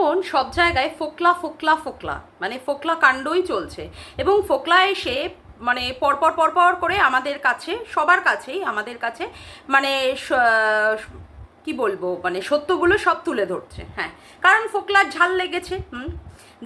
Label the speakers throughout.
Speaker 1: এখন সব জায়গায় ফোকলা ফোকলা ফোকলা মানে ফোকলা কাণ্ডই চলছে। এবং ফোকলা এসে মানে পরপর পরপর করে আমাদের কাছে, সবার কাছেই আমাদের কাছে মানে কি বলব মানে সত্যগুলো সব তুলে ধরছে হ্যাঁ। কারণ ফোকলার ঝাল লেগেছে, হুম?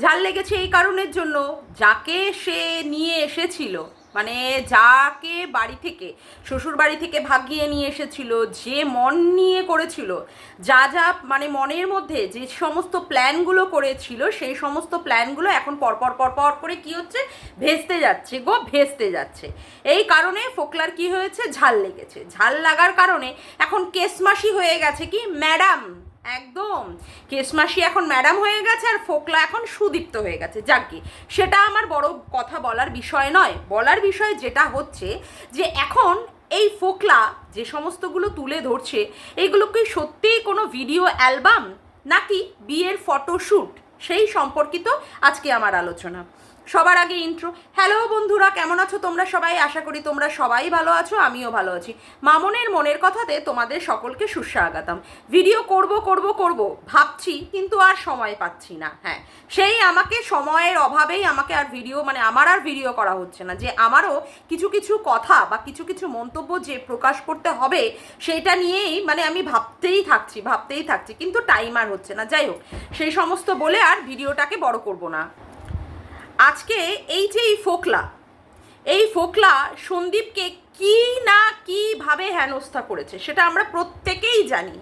Speaker 1: ঝাল লেগেছে এই কারণের জন্য, যাকে সে নিয়ে এসেছিল মানে যাকে বাড়ি থেকে, শ্বশুর বাড়ি থেকে ভাগিয়ে নিয়ে এসেছিল, যে মন নিয়ে করেছিল, যা যা মানে মনের মধ্যে যে সমস্ত প্ল্যানগুলো করেছিল, সেই সমস্ত প্ল্যানগুলো এখন পরপর পরপর করে কি হচ্ছে? ভেস্তে যাচ্ছে গো, ভেস্তে যাচ্ছে। এই কারণে ফোকলার কি হয়েছে? ঝাল লেগেছে। ঝাল লাগার কারণে এখন কেসমাসি হয়ে গেছে কি? ম্যাডাম! একদম। কেসমাসি এখন ম্যাডাম হয়ে গেছে আর ফোকলা এখন সুদীপ্ত হয়ে গেছে। যাকে সেটা আমার বড় কথা বলার বিষয় নয়। বলার বিষয় যেটা হচ্ছে যে এখন এই ফোকলা যে সমস্তগুলো তুলে ধরছে এইগুলো কি সত্যিই কোনো ভিডিও অ্যালবাম নাকি বিয়ের ফটোশ্যুট? সেই সম্পর্কিত আজকে আমার আলোচনা। সবার আগে ইন্ট্রো হ্যালো বন্ধুরা, কেমন আছো তোমরা সবাই? আশা করি তোমরা সবাই ভালো আছো, আমিও ভালো আছি। মামনের মনের কথাতে তোমাদের সকলকে সুস্বাগতম। ভিডিও করব করব করব, ভাবছি, কিন্তু আর সময় পাচ্ছি না। হ্যাঁ সেই আমাকে সময়ের অভাবেই আমাকে আর ভিডিও মানে আমার আর ভিডিও করা হচ্ছে না। যে আমারও কিছু কিছু কথা বা কিছু কিছু মন্তব্য যে প্রকাশ করতে হবে, সেটা নিয়েই মানে আমি ভাবতেই থাকছি ভাবতেই থাকছি। কিন্তু টাইম আর হচ্ছে না। যাই হোক, সেই সমস্ত বলে আর ভিডিওটাকে বড় করব না। আজকে এই যে এই ফোকলা এই ফোকলা সন্দীপকে কি না কীভাবে হেনস্থা করেছে, সেটা আমরা প্রত্যেকেই জানি।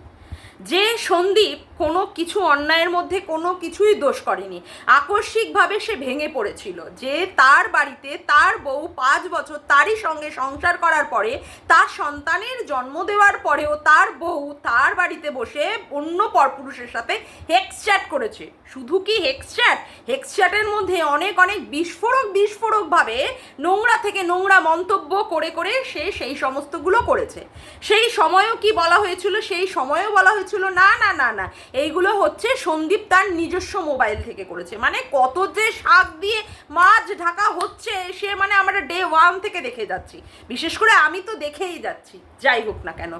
Speaker 1: যে সন্দীপ কোনো কিছু অন্যায়ের মধ্যে কোনো কিছুই দোষ করেনি। আকস্মিকভাবে সে ভেঙে পড়েছিল। যে তার বাড়িতে তার বউ পাঁচ বছর তারই সঙ্গে সংসার করার পরে তার সন্তানের জন্ম দেওয়ার পরেও তার বউ তার বাড়িতে বসে অন্য পরপুরুষের সাথে হেক্স চ্যাট করেছে। শুধু কি হেক্স চ্যাট? হেক্স চ্যাটের মধ্যে অনেক অনেক বিস্ফোরক, বিস্ফোরকভাবে নোংরা থেকে নোংরা মন্তব্য করে করে সে সেই সমস্তগুলো করেছে। সেই সময়ও কি বলা হয়েছিল? সেই সময়ও বলা হয়েছিল, না না না না। এইগুলো হচ্ছে সন্দীপ তার নিজস্ব মোবাইল থেকে করেছে। মানে কত যে শাক দিয়ে মাছ ঢাকা হচ্ছে, সে মানে আমরা ডে ওয়ান থেকে দেখে যাচ্ছি। বিশেষ করে আমি তো দেখেই যাচ্ছি, যাই হোক না কেন।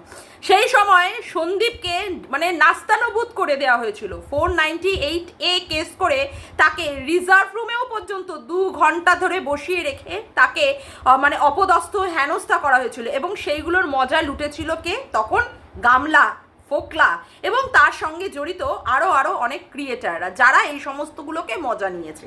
Speaker 1: সেই সময় সন্দীপকে মানে নাস্তানুভূত করে দেওয়া হয়েছিল। Four ninety eight A case করে তাকে রিজার্ভ রুমেও পর্যন্ত দু ঘণ্টা ধরে বসিয়ে রেখে তাকে মানে অপদস্থ হেনস্থা করা হয়েছিল। এবং সেইগুলোর মজা লুটেছিল কে? তখন গামলা ফোকলা এবং তার সঙ্গে জড়িত আরও আরও অনেক ক্রিয়েটাররা যারা এই সমস্তগুলোকে মজা নিয়েছে।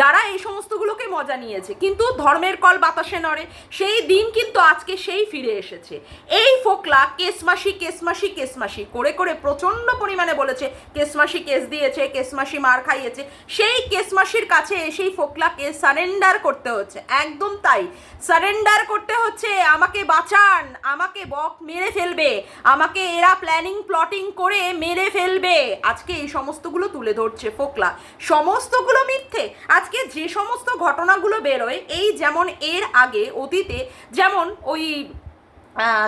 Speaker 1: যারা এই সমস্তগুলোকে মজা নিয়েছে, কিন্তু ধর্মের কল বাতাসে নড়ে, সেই দিন কিন্তু আজকে সেই ফিরে এসেছে। এই ফোকলা কেসমাসি কেসমাসি কেসমাসি করে করে প্রচণ্ড পরিমাণে বলেছে কেসমাসি কেস দিয়েছে কেসমাসি মার খাইয়েছে, সেই কেসমাসির কাছে এসেই ফোকলাকে সারেন্ডার করতে হচ্ছে, একদম তাই। সারেন্ডার করতে হচ্ছে, আমাকে বাঁচান, আমাকে বক মেরে ফেলবে, আমাকে এরা প্ল্যানিং, প্লটিং করে মেরে ফেলবে। আজকে এই সমস্তগুলো তুলে ধরছে ফোকলা। সমস্তগুলো মিথ্যে। আজকে যে সমস্ত ঘটনাগুলো বেরোয়, এই যেমন এর আগে অতীতে যেমন ওই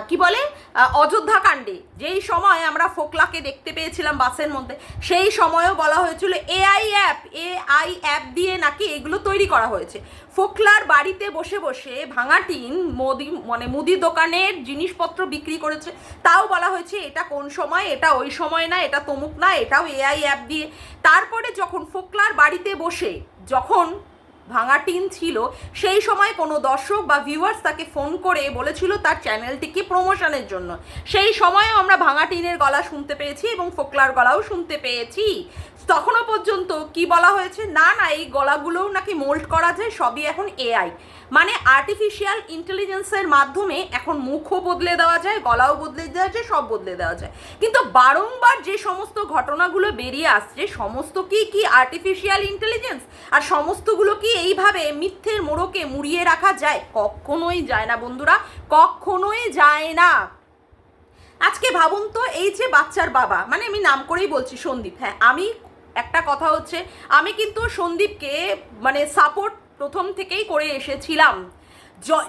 Speaker 1: কি বলে অযোধ্যা কাণ্ডে, যেই সময় আমরা ফোকলাকে দেখতে পেয়েছিলাম বাসের মধ্যে, সেই সময়ও বলা হয়েছিল এআই অ্যাপ এআই অ্যাপ দিয়ে নাকি এগুলো তৈরি করা হয়েছে। ফোকলার বাড়িতে বসে বসে ভাঙা টিন, মুদি মানে মুদি দোকানের জিনিসপত্র বিক্রি করেছে, তাও বলা হয়েছে এটা কোন সময়, এটা ওই সময় না, এটা তমুক না, এটাও এআই অ্যাপ দিয়ে। তারপরে যখন ফোকলার বাড়িতে বসে যখন ভাঙা টিন ছিল, সেই সময় কোনো দর্শক বা ভিউয়ার্স তাকে ফোন করে বলেছিল তার চ্যানেলটিকে প্রমোশনের জন্য। সেই সময়ও আমরা ভাঙা টিনের গলা শুনতে পেয়েছি এবং ফোকলার গলাও শুনতে পেয়েছি। তখনও পর্যন্ত কি বলা হয়েছে? না না, এই গলাগুলোও নাকি মোল্ড করা যায়, সবই এখন এআই মানে আর্টিফিশিয়াল ইন্টেলিজেন্সের মাধ্যমে এখন মুখও বদলে দেওয়া যায়, গলাও বদলে দেওয়া যায়, সব বদলে দেওয়া যায়। কিন্তু বারংবার যে সমস্ত ঘটনাগুলো বেরিয়ে আসছে, সমস্ত কি কি আর্টিফিশিয়াল ইন্টেলিজেন্স আর সমস্তগুলো কি এইভাবে মিথ্যের মোড়কে মুড়িয়ে রাখা যায়, কখনোই যায় না বন্ধুরা, কখনোই যায় না। আজকে ভাবুন তো, এই যে বাচ্চার বাবা মানে আমি নাম করেই বলছি সন্দীপ হ্যাঁ আমি একটা কথা হচ্ছে, আমি কিন্তু সন্দীপকে মানে সাপোর্ট প্রথম থেকেই করে এসেছিলাম।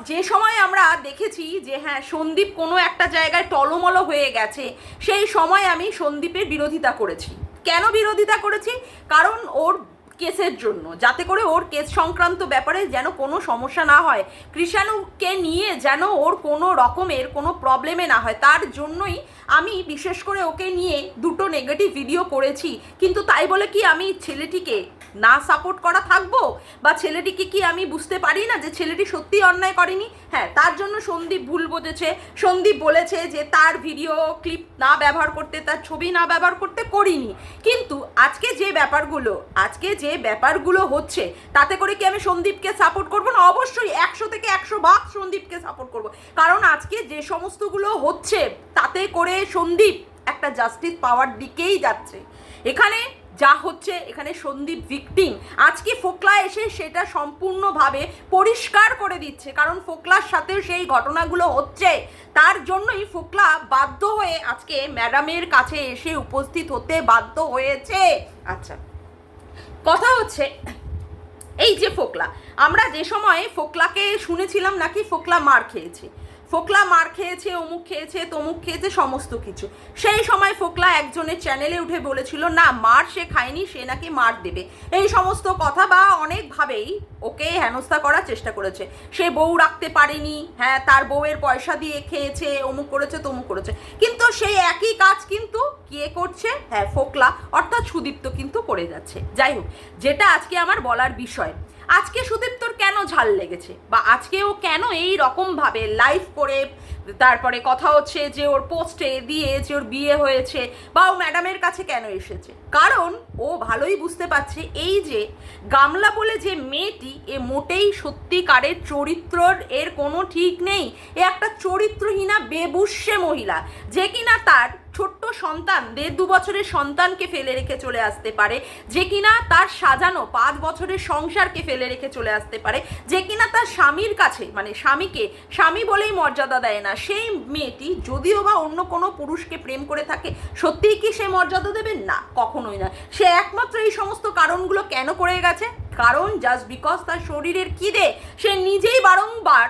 Speaker 1: যে সময় আমরা দেখেছি যে হ্যাঁ সন্দীপ কোনো একটা জায়গায় টলমলো হয়ে গেছে, সেই সময় আমি সন্দীপের বিরোধিতা করেছি। কেন বিরোধিতা করেছি? কারণ ওর কেসের জন্য। যাতে করে ওর কেস সংক্রান্ত ব্যাপারে যেন কোনো সমস্যা না হয়। কৃষাণুকে নিয়ে যেন ওর কোনো রকমের কোনো প্রবলেমে না হয়। তার জন্যই আমি বিশেষ করে ওকে নিয়ে দুটো নেগেটিভ ভিডিও করেছি। কিন্তু তাই বলে কি আমি ছেলেটিকে না সাপোর্ট করা থাকব? বা ছেলেটিকে কি আমি বুঝতে পারি না যে ছেলেটি সত্যি অন্যায় করেনি? হ্যাঁ তার জন্য সন্দীপ ভুল বুঝেছে। সন্দীপ বলেছে যে তার ভিডিও ক্লিপ না ব্যবহার করতে, তার ছবি না ব্যবহার করতে করিনি। কিন্তু আজকে যে ব্যাপারগুলো, আজকে যে ব্যাপারগুলো হচ্ছে, তাতে করে কি আমি সন্দীপকে সাপোর্ট করব না? অবশ্যই একশো থেকে একশো ভাগ সন্দীপকে সাপোর্ট করব। কারণ আজকে যে সমস্তগুলো হচ্ছে, তাতে করে সন্দীপ একটা জাস্টিস পাওয়ার দিকেই যাচ্ছে। এখানে যা হচ্ছে এখানে সন্দীপ ভিকটিম আজকে ফোকলা এসে সেটা সম্পূর্ণভাবে পরিষ্কার করে দিচ্ছে, কারণ ফোকলার সাথেও সেই ঘটনাগুলো হচ্ছে। তার জন্যই ফোকলা বাধ্য হয়ে আজকে ম্যাডামের কাছে এসে উপস্থিত হতে বাধ্য হয়েছে। আচ্ছা কথা হচ্ছে এই যে ফোকলা, আমরা যে সময় ফোকলাকে শুনেছিলাম নাকি ফোকলা মার খেয়েছে ফোকলা মার খেয়েছে, অমুক খেয়েছে, তমুক খেয়েছে, সমস্ত কিছু। সেই সময় ফোকলা একজনের চ্যানেলে উঠে বলেছিল, না, মার সে খায়নি, সে নাকি মার দেবে। এই সমস্ত কথা বা অনেকভাবেই ওকে হেনস্থা করার চেষ্টা করেছে। সে বউ রাখতে পারেনি হ্যাঁ তার বউয়ের পয়সা দিয়ে খেয়েছে, অমুক করেছে, তমুক করেছে। কিন্তু সেই একই কাজ কিন্তু কে করছে? হ্যাঁ ফোকলা, অর্থাৎ সুদীপ্ত কিন্তু করে যাচ্ছে। যাই হোক, যেটা আজকে আমার বলার বিষয়। আজকে সুদীপ্তর কেন ঝাল লেগেছে? বা আজকে ও কেন এই রকমভাবে লাইভ করে, তারপরে কথা হচ্ছে যে ওর পোস্টে দিয়ে যে ওর বিয়ে হয়েছে, বা ও ম্যাডামের কাছে কেন এসেছে? কারণ ও ভালোই বুঝতে পারছে এই যে গামলা বলে যে মেয়েটি, এ মোটেই সত্যিকারের চরিত্রর এর কোনো ঠিক নেই। এ একটা চরিত্রহীনা বেবুষ্যে মহিলা। যে কিনা তার ছোট্ট সন্তান, দেড় দু বছরের সন্তানকে ফেলে রেখে চলে আসতে পারে। যে কিনা তার সাজানো পাঁচ বছরের সংসারকে ফেলে রেখে চলে আসতে পারে। যে কিনা তার স্বামীর কাছে মানে স্বামীকে, স্বামী বলেই মর্যাদা দেয় না। সেই মেয়েটি যদিও বা অন্য কোনো পুরুষকে প্রেম করে থাকে, সত্যিই কি সে মর্যাদা দেবেন না, কখনোই না। সে একমাত্র এই সমস্ত কারণগুলো কেন করে গেছে? কারণ জাস্ট বিকজ তার শরীরের খিদে সে নিজেই বারংবার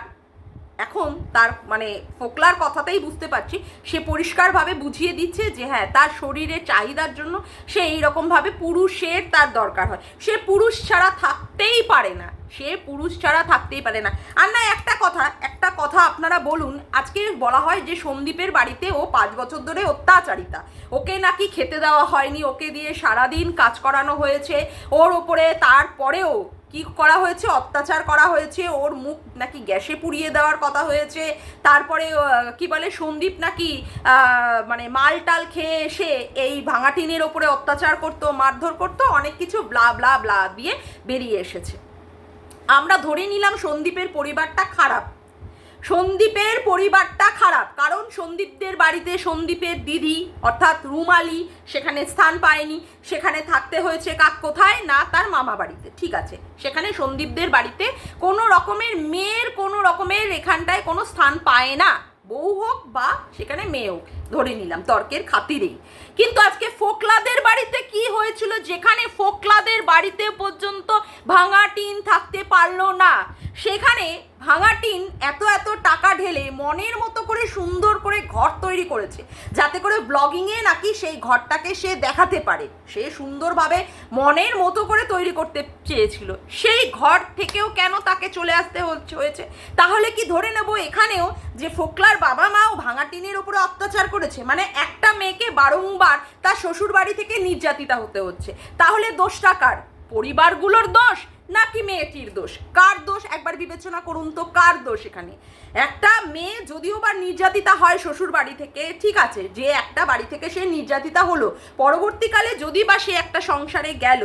Speaker 1: এখন তার মানে ফোকলার কথাতেই বুঝতে পারছি, সে পরিষ্কারভাবে বুঝিয়ে দিচ্ছে যে হ্যাঁ তার শরীরের চাহিদার জন্য সে এইরকমভাবে পুরুষের তার দরকার হয়। সে পুরুষ ছাড়া থাকতেই পারে না। সে পুরুষ ছাড়া থাকতেই পারে না। আর না, একটা কথা একটা কথা আপনারা বলুন, আজকে বলা হয় যে সন্দীপের বাড়িতে ও পাঁচ বছর ধরে অত্যাচারিতা। ওকে নাকি খেতে দেওয়া হয়নি, ওকে দিয়ে সারাদিন কাজ করানো হয়েছে, ওর ওপরে তারপরেও কি করা হয়েছে, অত্যাচার করা হয়েছে, ওর মুখ নাকি গ্যাসে পুড়িয়ে দেওয়ার কথা হয়েছে, তারপরে কি বলে, সন্দীপ নাকি মানে মাল টাল খেয়ে এসে এই ভাঙাটিনের ওপরে অত্যাচার করতো, মারধর করতো, অনেক কিছু ব্লা ব্লা ব্লা দিয়ে বেরিয়ে এসেছে। আমরা ধরে নিলাম সন্দীপের পরিবারটা খারাপ। সন্দীপের পরিবারটা খারাপ, কারণ সন্দীপদের বাড়িতে সন্দীপের দিদি, অর্থাৎ রুমালি, সেখানে স্থান পায়নি। সেখানে থাকতে হয়েছে কাক কোথায়? না, তার মামা বাড়িতে। ঠিক আছে, সেখানে সন্দীপদের বাড়িতে কোনো রকমের মেয়ের কোনো রকমের এখানটায় কোনো স্থান পায় না। বউ হোক বা সেখানে মেয়ে হোক। ধরে নিলাম, তর্কের খাতিরেই কিন্তু আজকে ফোকলাদের বাড়িতে কি হয়েছিল? যেখানে ফোকলাদের বাড়িতে পর্যন্ত ভাঙা টিন থাকতে পারল না, সেখানে ভাঙা টিন এত এত টাকা ঢেলে মনের মতো করে সুন্দর করে ঘর তৈরি করেছে, যাতে করে ব্লগিংয়ে নাকি সেই ঘরটাকে সে দেখাতে পারে। সে সুন্দরভাবে মনের মতো করে তৈরি করতে চেয়েছিল। সেই ঘর থেকেও কেন তাকে চলে আসতে হয়েছে তাহলে কি ধরে নেব এখানেও যে ফোকলার বাবা মাও ভাঙা টিনের উপরে অত্যাচার করেছে? মানে একটা মেয়েকে বারংবার তার শ্বশুর বাড়ি থেকে নির্যাতিতা হতে হচ্ছে। তাহলে দোষটা কার? পরিবারগুলোর দোষ নাকি মেয়েটির দোষ? কার দোষ? একবার বিবেচনা করুন তো, কার দোষ এখানে? একটা মেয়ে যদিও বা নির্যাতিতা হয় শ্বশুর বাড়ি থেকে, ঠিক আছে, যে একটা বাড়ি থেকে সে নির্যাতিতা হলো। পরবর্তীকালে যদি বা সে একটা সংসারে গেল,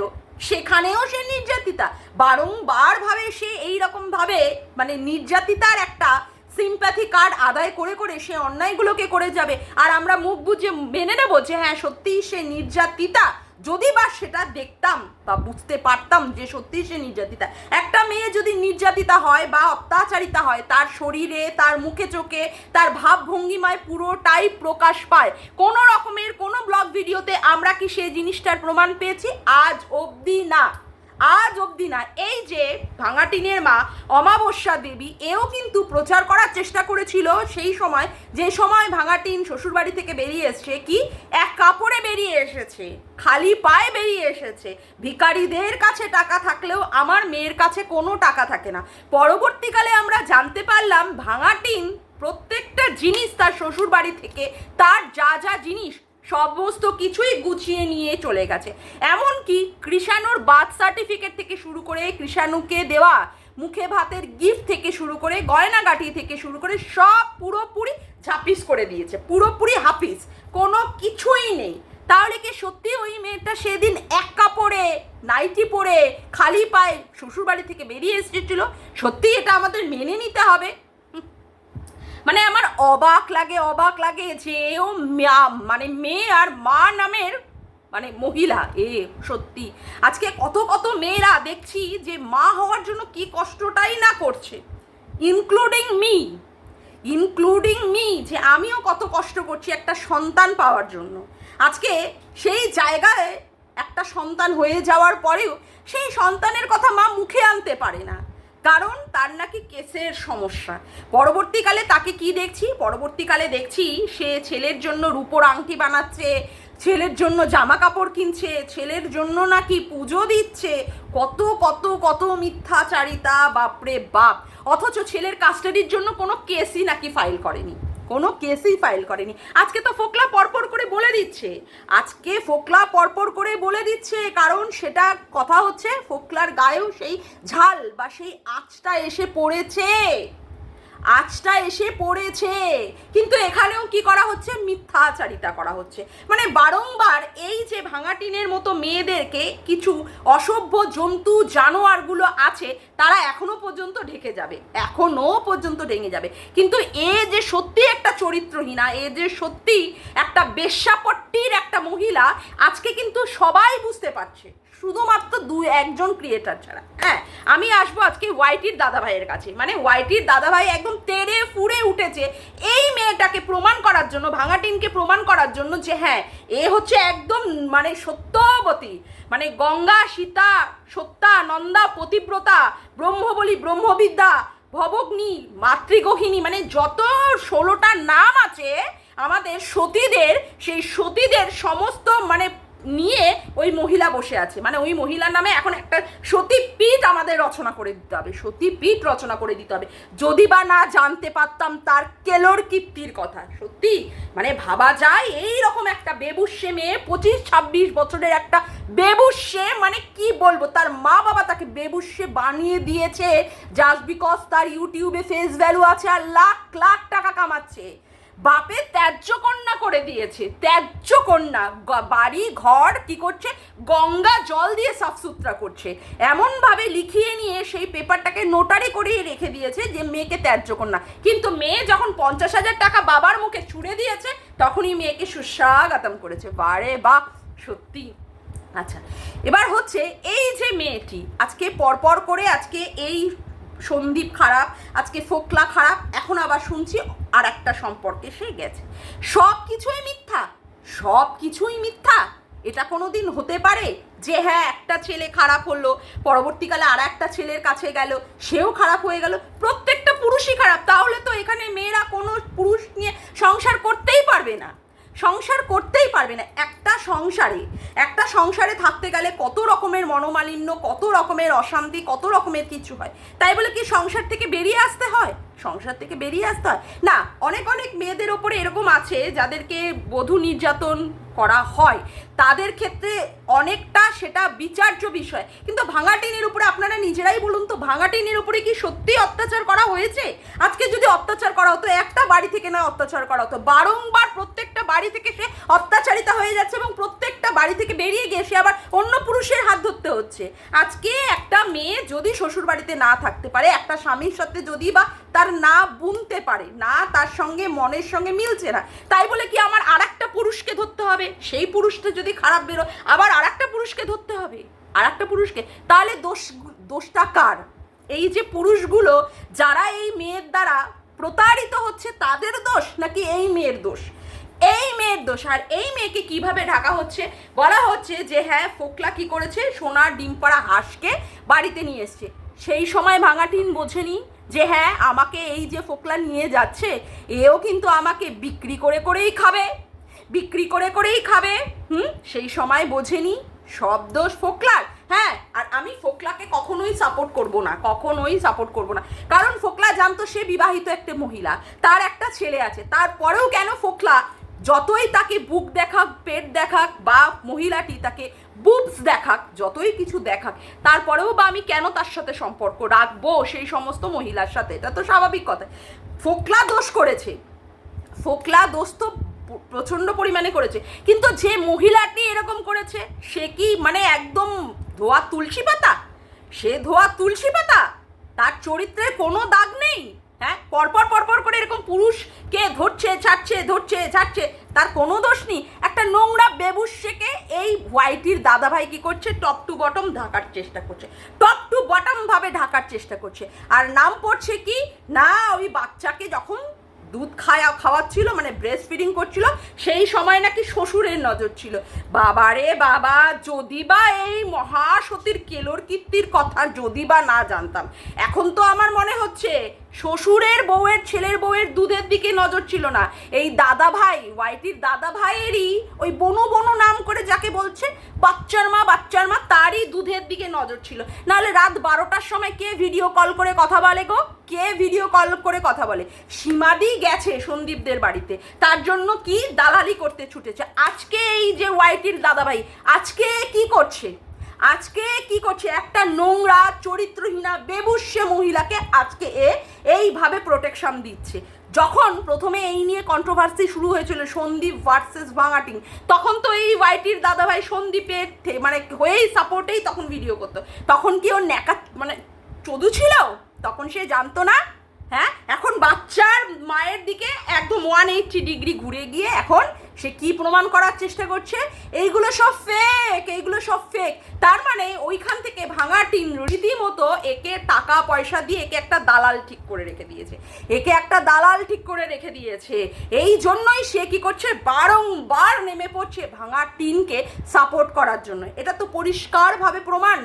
Speaker 1: সেখানেও সে নির্যাতিতা। বারংবার ভাবে সে এই রকম ভাবে মানে নির্যাতিতার একটা সিম্প্যাথি কার্ড আদায় করে করে সে অন্যায়গুলোকে করে যাবে। আর আমরা মুখ বুঝে মেনে নেব যে হ্যাঁ সত্যিই সে নির্যাতিতা। যদি বা সেটা দেখতাম বা বুঝতে পারতাম যে সত্যি সে নির্যাতিতা। একটা মেয়ে যদি নির্যাতিতা হয় বা অত্যাচারিতা হয়, তার শরীরে, তার মুখে চোখে, তার ভাবভঙ্গিমায় পুরোটাই প্রকাশ পায়। কোনো রকমের কোনো ব্লগ ভিডিওতে আমরা কি সেই জিনিসটার প্রমাণ পেয়েছি? আজ অবধি না। আজ অবধি না, এই যে ভাঙাটিনের মা অমাবস্যা দেবী, এও কিন্তু প্রচার করার চেষ্টা করেছিল সেই সময়, যে সময় ভাঙাটিন শ্বশুরবাড়ি থেকে বেরিয়ে এসছে, কি? এক কাপড়ে বেরিয়ে এসেছে, খালি পায়ে বেরিয়ে এসেছে। ভিখারিদের কাছে টাকা থাকলেও আমার মেয়ের কাছে কোনো টাকা থাকে না। পরবর্তীকালে আমরা জানতে পারলাম ভাঙাটিন প্রত্যেকটা জিনিস তার শ্বশুর বাড়ি থেকে, তার যা যা জিনিস সমস্ত কিছুই গুছিয়ে নিয়ে চলে গেছে। এমনকি কৃষাণুর বার্থ সার্টিফিকেট থেকে শুরু করে কৃষাণুকে দেওয়া, মুখে ভাতের গিফট থেকে শুরু করে গয়নাগাটি থেকে শুরু করে সব পুরোপুরি ঝাপিস করে দিয়েছে, পুরোপুরি হাফিস, কোনো কিছুই নেই। তাহলে কি সত্যি ওই মেয়েটা সেদিন এক কাপড়ে, নাইটি পরে, খালি পায়ে শ্বশুরবাড়ি থেকে বেরিয়ে এসেছিল? সত্যি এটা আমাদের মেনে নিতে হবে? মানে আমার অবাক লাগে অবাক লাগে যে ও মা- মানে মেয়ে আর মা নামের মানে মহিলা, এ সত্যি। আজকে কত কত মেয়েরা দেখছি যে মা হওয়ার জন্য কি কষ্টটাই না করছে। ইনক্লুডিং মি ইনক্লুডিং মি যে আমিও কত কষ্ট করছি একটা সন্তান পাওয়ার জন্য। আজকে সেই জায়গায় একটা সন্তান হয়ে যাওয়ার পরেও সেই সন্তানের কথা মা মুখে আনতে পারে না। কারণ তার নাকি কেসের সমস্যা। পরবর্তীকালে তাকে কি দেখছি? পরবর্তীকালে দেখছি সে ছেলের জন্য রূপোর আংটি বানাচ্ছে, ছেলের জন্য জামা কাপড় কিনছে, ছেলের জন্য নাকি পুজো দিচ্ছে। কত কত কত মিথ্যাচারিতা, বাপরে বাপ। অথচ ছেলের কাস্টাডির জন্য কোনো কেসই নাকি ফাইল করেনি। কোনো কেসই ফাইল করেনি। আজকে তো ফোকলা পরপর করে বলে দিচ্ছে। আজকে ফোকলা পরপর করে বলে দিচ্ছে, কারণ সেটা কথা হচ্ছে, ফোকলার গায়েও সেই ঝাল বা সেই আঁচটা এসে পড়েছে। আজটা এসে পড়েছে। কিন্তু এখানেও কি করা হচ্ছে? মিথ্যাচারিতা করা হচ্ছে। মানে বারংবার এই যে ভাঙাটিনের মতো মেয়েদেরকে কিছু অসভ্য জন্তু জানোয়ারগুলো আছে, তারা এখনও পর্যন্ত ঢেকে যাবে। এখনও পর্যন্ত ঢেঙে যাবে। কিন্তু এ যে সত্যি একটা চরিত্রহীনা, এ যে সত্যি একটা বেশ্যাপট্টির একটা মহিলা, আজকে কিন্তু সবাই বুঝতে পারছে। শুধুমাত্র দু একজন ক্রিয়েটার ছাড়া। হ্যাঁ আমি আসব আজকে ওয়াইটির দাদাভাইয়ের কাছে। মানে ওয়াইটির দাদাভাই একদম তেড়ে ফুড়ে উঠেছে এই মেয়েটাকে প্রমাণ করার জন্য ভাঙাটিনকে প্রমাণ করার জন্য যে হ্যাঁ এ হচ্ছে একদম মানে সত্যবতী। মানে গঙ্গা, সীতা সত্যা নন্দা, পতিব্রতা, ব্রহ্মবলী, ব্রহ্মবিদ্যা, ভবগ্নি, মাতৃগহিনী মানে যত ষোলোটা নাম আছে, আমাদের সতীদের, সেই সতীদের সমস্ত মানে নিয়ে ওই মহিলা বসে আছে। মানে ওই মহিলার নামে এখন একটা সতীপীঠ আমাদের রচনা করে দিতে হবে। সতীপীঠ রচনা করে দিতে হবে। যদি বা না জানতে পারতাম তার কেলোর কীর্তির কথা। সত্যি? মানে ভাবা যায় এই রকম একটা বেবুসে মেয়ে, পঁচিশ, ছাব্বিশ বছরের একটা বেবুসে মানে কি বলব? তার মা বাবা তাকে বেবুসে বানিয়ে দিয়েছে জাস্ট বিকজ তার ইউটিউবে ফেস ভ্যালু আছে আর লাখ লাখ টাকা কামাচ্ছে। বাপে ত্যায্য কন্যা করে দিয়েছে। ত্যায্য কন্যা বাড়ি, ঘর, কি করছে? গঙ্গা জল দিয়ে সাফসুতরা করছে। এমনভাবে লিখিয়ে নিয়ে সেই পেপারটাকে নোটারি করিয়ে রেখে দিয়েছে যে মেয়েকে ত্যায্য কন্যা। কিন্তু মেয়ে যখন পঞ্চাশ হাজার টাকা বাবার মুখে ছুড়ে দিয়েছে, তখনই মেয়েকে সুস্বাগতম করেছে। বারে বা সত্যি। আচ্ছা এবার হচ্ছে এই যে মেয়েটি, আজকে পরপর করে আজকে এই সন্দীপ খারাপ, আজকে ফোকলা খারাপ, এখন আবার শুনছি আর একটা সম্পর্কে সে গেছে। সব কিছুই মিথ্যা, সব কিছুই মিথ্যা, এটা কোনো দিন হতে পারে? যে হ্যাঁ একটা ছেলে খারাপ হলো, পরবর্তীকালে আর একটা ছেলের কাছে গেল, সেও খারাপ হয়ে গেল, প্রত্যেকটা পুরুষই খারাপ, তাহলে তো এখানে মেয়েরা কোনো পুরুষ নিয়ে সংসার করতেই পারবে না। সংসার করতেই পারবে না। একটা সংসারে একটা সংসারে থাকতে গেলে কত রকমের মনোমালিন্য, কত রকমের অশান্তি, কত রকমের কিছু হয়। তাই বলে কি সংসার থেকে বেরিয়ে আসতে হয়? সংসার থেকে বেরিয়ে আসতে হয়। না, অনেক অনেক মেয়েদের ওপরে এরকম আছে যাদেরকে বধূ নির্যাতন করা হয়। তাদের ক্ষেত্রে অনেকটা সেটা বিচার্য বিষয়। কিন্তু ভাঙাটিনের উপরে আপনারা নিজেরাই বলুন তো ভাঙাটিনের উপরে কি সত্যি অত্যাচার করা হয়েছে? আজকে যদি অত্যাচার করা হতো, একটা বাড়ি থেকে না অত্যাচার করা হতো। বারংবার প্রত্যেকটা বাড়ি থেকে সে অত্যাচারিতা হয়ে যাচ্ছে এবং প্রত্যেকটা বাড়ি থেকে বেরিয়ে গিয়ে সে আবার অন্য পুরুষের হাত ধরতে হচ্ছে। আজকে একটা মেয়ে যদি শ্বশুর বাড়িতে না থাকতে পারে, একটা স্বামীর সাথে যদি বা তার না বুনতে পারে, না তার সঙ্গে মনের সঙ্গে মিলছে না। তাই বলে কি আমার আর একটা পুরুষকে ধরতে হবে? সেই পুরুষটা যদি খারাপ বেরো আবার আর একটা পুরুষকে ধরতে হবে? আর একটা পুরুষকে? তাহলে দোষ, দোষটা কার? এই যে পুরুষগুলো, যারা এই মেয়ের দ্বারা প্রতারিত হচ্ছে, তাদের দোষ নাকি এই মেয়ের দোষ? এই মেয়ের দোষ, আর এই মেয়েকে কীভাবে ঢাকা হচ্ছে? বলা হচ্ছে যে হ্যাঁ ফোকলা কি করেছে? সোনার ডিম পাড়া হাঁসকে বাড়িতে নিয়ে এসছে। সেই সময় ভাঙাটিন বোঝেনি যে হ্যাঁ আমাকে এই যে ফোকলা নিয়ে যাচ্ছে, এও কিন্তু আমাকে বিক্রি করে করেই খাবে। বিক্রি করে করেই খাবে। হুম? সেই সময় বোঝেনি, সব দোষ ফোকলার। হ্যাঁ আর আমি ফোকলাকে কখনোই সাপোর্ট করব না, কখনোই সাপোর্ট করব না। কারণ ফোকলা জানতো সে বিবাহিত একটা মহিলা, তার একটা ছেলে আছে। তারপরেও কেন ফোকলা যতই তাকে বুক দেখাক, পেট দেখাক বা মহিলাটি তাকে বুবস দেখাক, যতই কিছু দেখাক। তারপরেও বা আমি কেন তার সাথে সম্পর্ক রাখব সেই সমস্ত মহিলার সাথে? এটা তো স্বাভাবিক কথা। ফোকলা দোষ করেছে। ফোকলা দোষ তো প্রচণ্ড পরিমাণে করেছে। কিন্তু যে মহিলাটি এরকম করেছে, সে কি মানে একদম ধোয়া তুলসী পাতা? সে ধোয়া তুলসী পাতা? তার চরিত্রে কোনো দাগ নেই? হ্যাঁ? পরপর পরপর করে এরকম পুরুষকে ধরছে, ছাড়ছে ধরছে, ছাড়ছে, তার কোনো দোষ নেই। একটা নোংরা বেবুসকে এই হোয়াইটির দাদাভাই কি করছে? টপ টু বটম ঢাকার চেষ্টা করছে। টপ টু বটম ভাবে ঢাকার চেষ্টা করছে। আর নাম পড়ছে কি? না, ওই বাচ্চাকে যখন দুধ খাওয়া খাওয়াচ্ছিল মানে ব্রেস্ট ফিডিং করছিল, সেই সময় নাকি শ্বশুরের নজর ছিল। বাবা রে বাবা, যদি বা এই মহাসতীর কেলোর কীর্তির কথা যদি বা না জানতাম। এখন তো আমার মনে হচ্ছে শ্বশুরের বউয়ের, ছেলের বউয়ের দুধের দিকে নজর ছিল না। এই দাদা ভাই ওয়াইটির দাদা ভাইয়েরই ওই বনু বনু নাম করে যাকে বলছে, বাচ্চার মা বাচ্চার মা, তারই দুধের দিকে নজর ছিল। নাহলে রাত বারোটার সময় কে ভিডিও কল করে কথা বলে গো? কে ভিডিও কল করে কথা বলে? সীমাদি গেছে সন্দীপদের বাড়িতে। তার জন্য কি দালালি করতে ছুটেছে? আজকে এই যে ওয়াইটির দাদাভাই, আজকে কি করছে? আজকে কি করছে? একটা নোংরা, চরিত্রহীনা বেবুষ্যে মহিলাকে আজকে এ এইভাবে প্রোটেকশন দিচ্ছে। যখন প্রথমে এই নিয়ে কন্ট্রোভার্সি শুরু হয়েছিল, সন্দীপ ভার্সেস ভাঙাটিং, তখন তো এই ওয়াইটির দাদাভাই সন্দীপের মানে হয়েই সাপোর্টেই তখন ভিডিও করতো। তখন কি ওর ন্যাকা মানে চদু ছিল? তখন সে জানতো না। হ্যাঁ? এখন বাচ্চার মায়ের দিকে একদম ওয়ান এইটটি ডিগ্রি ঘুরে গিয়ে এখন সে কি প্রমাণ করার চেষ্টা করছে? এইগুলো সব ফেক এইগুলো সব ফেক তার মানে ওইখান থেকে ভাঙা টিন রীতিমতো একে টাকা পয়সা দিয়ে একে একটা দালাল ঠিক করে রেখে দিয়েছে। একে একটা দালাল ঠিক করে রেখে দিয়েছে। এই জন্যই সে কি করছে? বারংবার নেমে পড়ছে ভাঙা টিনকে সাপোর্ট করার জন্য। এটা তো পরিষ্কারভাবে প্রমাণ।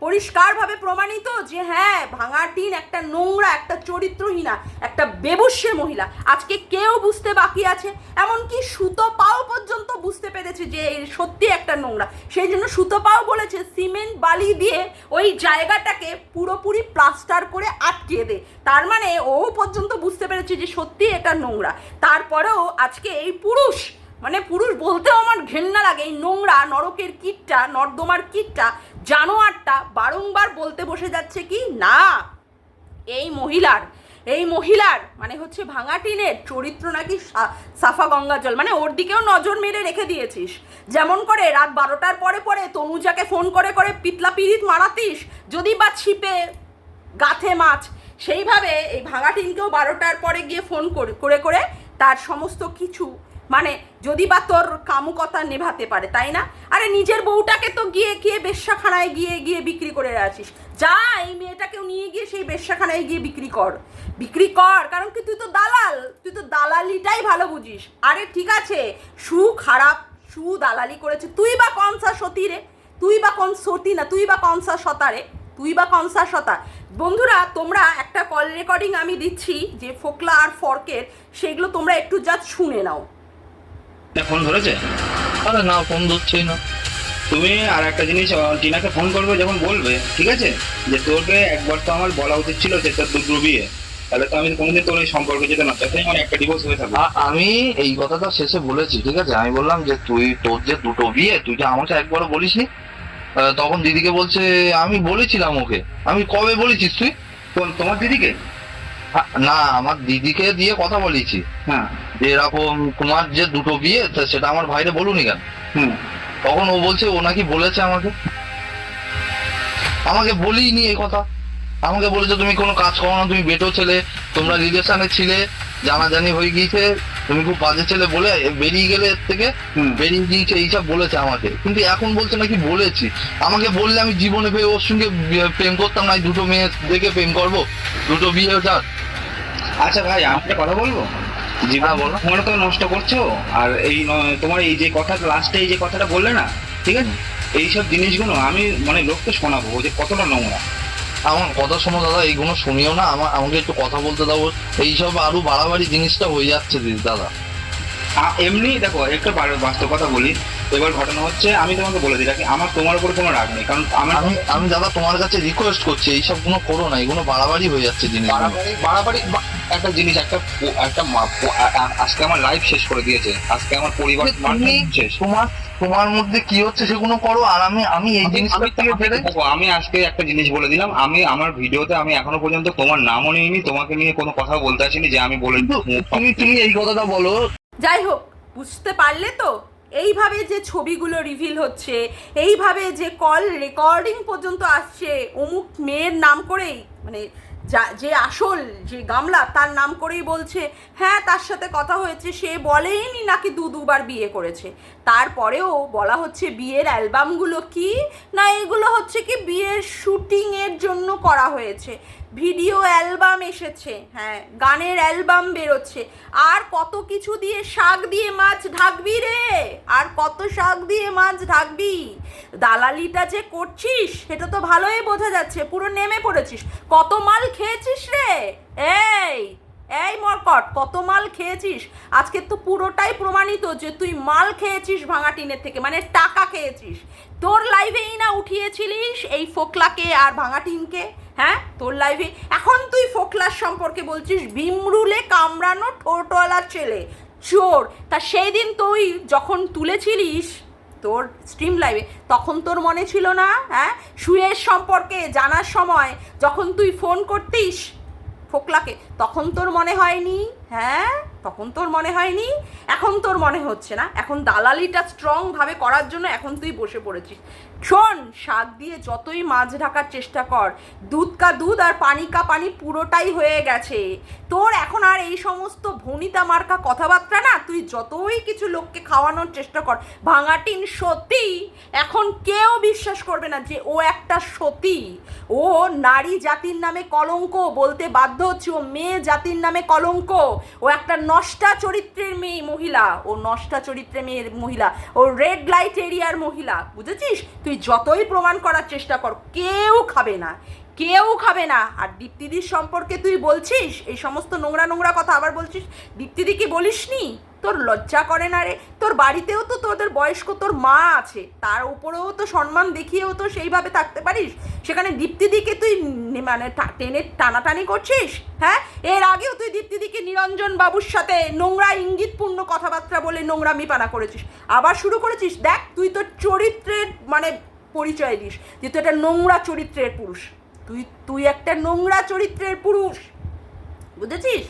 Speaker 1: পরিষ্কারভাবে প্রমাণিত যে হ্যাঁ ভাঙা টিন একটা নোংরা, একটা চরিত্রহীনা, একটা বেবস্যে মহিলা। আজকে কেউ বুঝতে বাকি আছে। এমনকি সুতো পাও পর্যন্ত বুঝতে পেরেছে যে সত্যি একটা নোংরা। সেই জন্য সুতো পাও বলেছে, সিমেন্ট, বালি দিয়ে ওই জায়গাটাকে পুরোপুরি প্লাস্টার করে আটকিয়ে দে। তার মানে ও পর্যন্ত বুঝতে পেরেছে যে সত্যি এটা নোংরা। তারপরেও আজকে এই পুরুষ মানে পুরুষ বলতেও আমার ঘেন্না লাগে, এই নোংরা নরকের কীটটা, নর্দমার কীটটা, জানোয়ারটা বারংবার বলতে বসে যাচ্ছে কি, না, এই মহিলার এই মহিলার মানে হচ্ছে ভাঙা টিনের চরিত্র নাকি সাফা গঙ্গা জল মানে ওর দিকেও নজর মেরে রেখে দিয়েছিস। যেমন করে রাত বারোটার পরে পরে তনুজাকে ফোন করে করে পিতলা পিরিত মারাতিস, যদি বা ছিপে গাথে মাছ, সেইভাবে এই ভাঙা টিনকেও বারোটার পরে গিয়ে ফোন করে করে তার সমস্ত কিছু মানে যদি বা তোর কামুকতা নেভাতে পারে, তাই না? আরে নিজের বউটাকে তো গিয়ে গিয়ে বেশ্যাখানায় গিয়ে গিয়ে বিক্রি করে আসিস যা, এই মেয়েটাকেও নিয়ে গিয়ে সেই বেশ্যাখানায় গিয়ে বিক্রি কর। বিক্রি কর, কারণ কি তুই তো দালাল। তুই তো দালালিটাই ভালো বুঝিস। আরে ঠিক আছে সু খারাপ সু দালালি করেছে। তুই বা কনসা সতী রে? তুই বা কোন সতী না? তুই বা কনসা সতারে তুই বা কনসা শতা বন্ধুরা, তোমরা একটা কল রেকর্ডিং আমি দিচ্ছি, যে ফোকলা আর ফর্কের, সেগুলো তোমরা একটু জাস্ট শুনে নাও।
Speaker 2: ফোন ধরেছে?
Speaker 3: আরে না ফোন ধরছেই না।
Speaker 2: তুমি আর একটা জিনিস টিনাকে ফোন করবে যখন বলবে ঠিক আছে? যে তোকে একবার তো আমার বলা উচিত ছিল যে তোর দুটো বিয়ে। তাহলে তো আমি কোনোদিন তোর এই সম্পর্কে যেতে না তাতে আমার একটা ডিভোর্স হয়ে থাকবে।
Speaker 3: আমি এই কথাটা শেষে বলেছি ঠিক আছে? আমি বললাম যে তুই তোর যে দুটো বিয়ে তুই যে আমাকে একবারও বলিসনি তখন দিদিকে বলছে আমি বলেছিলাম ওকে। আমি কবে বলেছিস তুই?
Speaker 2: তোমার দিদিকে?
Speaker 3: না আমার দিদিকে দিয়ে কথা বলেছি।
Speaker 2: হ্যাঁ।
Speaker 3: যে এরকম তোমার যে দুটো বিয়ে তা সেটা আমার ভাইরে বলুনি কেন?
Speaker 2: হুম।
Speaker 3: তখন ও বলছে ও নাকি বলেছে আমাকে। আমাকে বলিনি এই কথা। আমাকে বলেছে তুমি কোনো কাজ করো না তুমি বেটো ছেলে তোমরা রিলেশনে ছিলে জানাজানি হয়ে গিয়েছে তুমি খুব বাজে ছেলে বলে বেরিয়ে গেলে এর থেকে বেরিয়ে গিয়েছে এইসব বলেছে আমাকে। কিন্তু এখন বলছে নাকি বলেছি। আমাকে বললে আমি জীবনে পেয়ে ওর সঙ্গে প্রেম করতাম না দুটো মেয়ে দেখে প্রেম করব দুটো বিয়ে যাক
Speaker 2: আচ্ছা ভাই আমি একটা কথা বলব? জীবন
Speaker 3: হ্যাঁ, বলো।
Speaker 2: তোমরা তো নষ্ট করছ। আর এই তোমার এই যে কথা লাস্টে এই যে কথাটা বললে না ঠিক আছে? এইসব জিনিসগুলো আমি মানে লোককে শোনাবো যে কতটা নোংরা।
Speaker 3: আমার কথা শোনো দাদা এইগুলো শুনিও না। আমার আমাকে একটু কথা বলতে দাও। এইসব আরও বাড়াবাড়ি জিনিসটা হয়ে যাচ্ছে দিদি দাদা।
Speaker 2: এমনি দেখো একটা বাস্তব কথা বলি। এবার ঘটনা হচ্ছে আমি তোমাকে বলে দিই রাখি আমার তোমার উপর কোনো রাগ নেই কারণ আমার
Speaker 3: আমি আমি দাদা তোমার কাছে রিকোয়েস্ট করছি এইসবগুলো করো না এগুলো বাড়াবাড়ি হয়ে যাচ্ছে জিনিস
Speaker 2: বাড়াবাড়ি বাড়াবাড়ি একটা জিনিস একটা একটা আজকে আমার লাইফ শেষ করে দিয়েছে। আজকে আমার পরিবার শেষ।
Speaker 3: তোমার তোমার মধ্যে কি হচ্ছে সেগুলো করো আর আমি আমি এই জিনিসটা
Speaker 2: আমি
Speaker 3: থেকে ফেলে
Speaker 2: আমি আজকে একটা জিনিস বলে দিলাম আমি আমার ভিডিওতে আমি এখনও পর্যন্ত তোমার নামও নিইনি তোমাকে নিয়ে কোনো কথা বলতে আসিনি যে আমি বলে
Speaker 3: তুমি তুমি এই কথাটা বলো।
Speaker 1: যাই হোক বুঝতে পারলে তো? এইভাবে যে ছবিগুলো রিভিল হচ্ছে এইভাবে যে কল রেকর্ডিং পর্যন্ত আসছে অমুক মেয়ের নাম করেই মানে যা, যে আসল, যে গামলা, তার নাম করেই বলছে হ্যাঁ তার সাথে কথা হয়েছে, সে বলেইনি নাকি দু দুবার বিয়ে করেছে। তারপরেও বলা হচ্ছে বিয়ের অ্যালবামগুলো কি? না, এগুলো হচ্ছে কি বিয়ের শুটিংয়ের জন্য করা হয়েছে। ভিডিও অ্যালবাম এসেছে হ্যাঁ গানের অ্যালবাম বেরোচ্ছে। আর কত কিছু দিয়ে শাক দিয়ে মাছ ঢাকবি রে? আর কত শাক দিয়ে মাছ ঢাকবি? দালালিটা যে করছিস, সেটা তো ভালোই বোঝা যাচ্ছে, পুরো নেমে পড়েছিস। কত মাল খেয়েছিস রে? এই এই মরকট কত মাল খেয়েছিস? আজকে তো পুরোটাই প্রমাণিত যে তুই মাল খেয়েছিস ভাঙা টিনের থেকে মানে টাকা খেয়েছিস। তোর লাইভেই না উঠিয়েছিলিস এই ফোকলাকে আর ভাঙা টিনকে? হ্যাঁ? তোর লাইভে এখন তুই ফোকলার সম্পর্কে বলছিস, ভিমরুলে কামড়ানো ঠোঁটওয়ালা ছেলে, চোর। তা সেই দিন তুই যখন তুলেছিলিস তোর স্ট্রিম লাইভে তখন তোর মনে ছিল না? হ্যাঁ? শুয়ের সম্পর্কে, জানার সময়, যখন তুই ফোন করতিস ফোকলাকে, তখন তোর মনে হয়নি? হ্যাঁ তখন তোর মনে হয়নি? এখন তোর মনে হচ্ছে না। এখন দালালিটা স্ট্রংভাবে করার জন্য এখন তুই বসে পড়েছিস। শোন, শাক দিয়ে যতই মাছ ঢাকার চেষ্টা কর, দুধ কা দুধ আর পানি কা পানি পুরোটাই হয়ে গেছে। তোর এখন আর এই সমস্ত ভনিতা মার্কা কথাবার্তা না, তুই যতই কিছু লোককে খাওয়ানোর চেষ্টা কর ভাঙাটিন সতী। এখন কেউ বিশ্বাস করবে না যে ও একটা সতী। ও নারী জাতির নামে কলঙ্ক বলতে বাধ্য হচ্ছে, ও মেয়ে জাতির নামে কলঙ্ক। ও একটা নষ্টা চরিত্রের মেয়ে মহিলা, ও নষ্টা চরিত্রের মেয়ের মহিলা, ও রেড লাইট এরিয়ার মহিলা, বুঝেছিস? তুই যতই প্রমাণ করার চেষ্টা কর, কেউ খাবে না, কেউ খাবে না। আর দীপ্তিদির সম্পর্কে তুই বলছিস, এই সমস্ত নোংরা নোংরা কথা আবার বলছিস, দীপ্তিদি কি বলিস বলিসনি? তোর লজ্জা করে না রে? তোর বাড়িতেও তো তোদের বয়স্ক, তোর মা আছে। তার উপরেও তো সম্মান দেখিয়েও তো সেইভাবে থাকতে পারিস। সেখানে দীপ্তিদিকে তুই মানে টেনে টানাটানি করছিস? হ্যাঁ? এর আগেও তুই দীপ্তিদিকে নিরঞ্জন বাবুর সাথে নোংরা ইঙ্গিতপূর্ণ কথাবার্তা বলে নোংরামি পানা করেছিস। আবার শুরু করেছিস, দেখ, তুই তোর চরিত্রের মানে পরিচয় দিস যে তুই একটা নোংরা চরিত্রের পুরুষ। তুই তুই একটা নোংরা চরিত্রের পুরুষ। বুঝেছিস?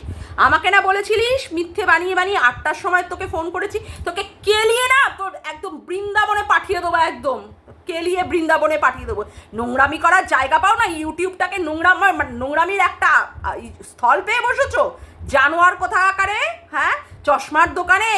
Speaker 1: আমাকে না বলেছিলিস মিথ্যে বানিয়ে বানিয়ে আটটার সময় তোকে ফোন করেছি। তোকে কেলিয়ে না তোর একদম বৃন্দাবনে পাঠিয়ে দেবো, একদম। কেলিয়ে বৃন্দাবনে পাঠিয়ে দেবো। নোংরামি করার জায়গা পাও না, ইউটিউবটাকে নোংরাম নোংরামির একটা স্থল পেয়ে বসেছো। জানোয়ার কোথা আকারে? হ্যাঁ? চশমার দোকানে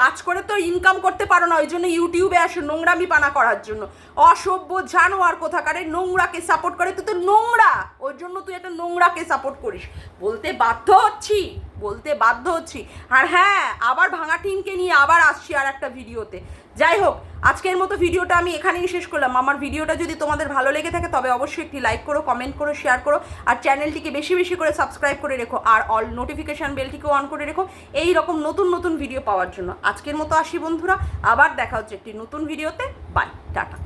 Speaker 1: কাজ করে তো ইনকাম করতে পারো না, ওই জন্য ইউটিউবে আসো নোংরামি পানা করার জন্য। অসভ্য জানোয়ার কোথাকারে নোংরাকে সাপোর্ট করে, তুই তো নোংরা। ওর জন্য তুই একটা নোংরাকে সাপোর্ট করিস। বলতে বাধ্য হচ্ছি, বলতে বাধ্য হচ্ছি। আর হ্যাঁ আবার ভাঙা টিনকে নিয়ে আবার আসছি আর একটা ভিডিওতে। যাই হোক, আজকের মতো ভিডিওটা আমি এখানেই শেষ করলাম। আমার ভিডিওটা যদি তোমাদের ভালো লেগে থাকে, তবে অবশ্যই একটি লাইক করো কমেন্ট করো শেয়ার করো, আর চ্যানেলটিকে বেশি বেশি করে সাবস্ক্রাইব করে রেখো, আর অল নোটিফিকেশান বেলটিকেও অন করে রেখো। এই রকম নতুন নতুন ভিডিও পাওয়ার জন্য। আজকের মতো আসি বন্ধুরা, আবার দেখা হচ্ছে একটি নতুন ভিডিওতে বাই টাটা।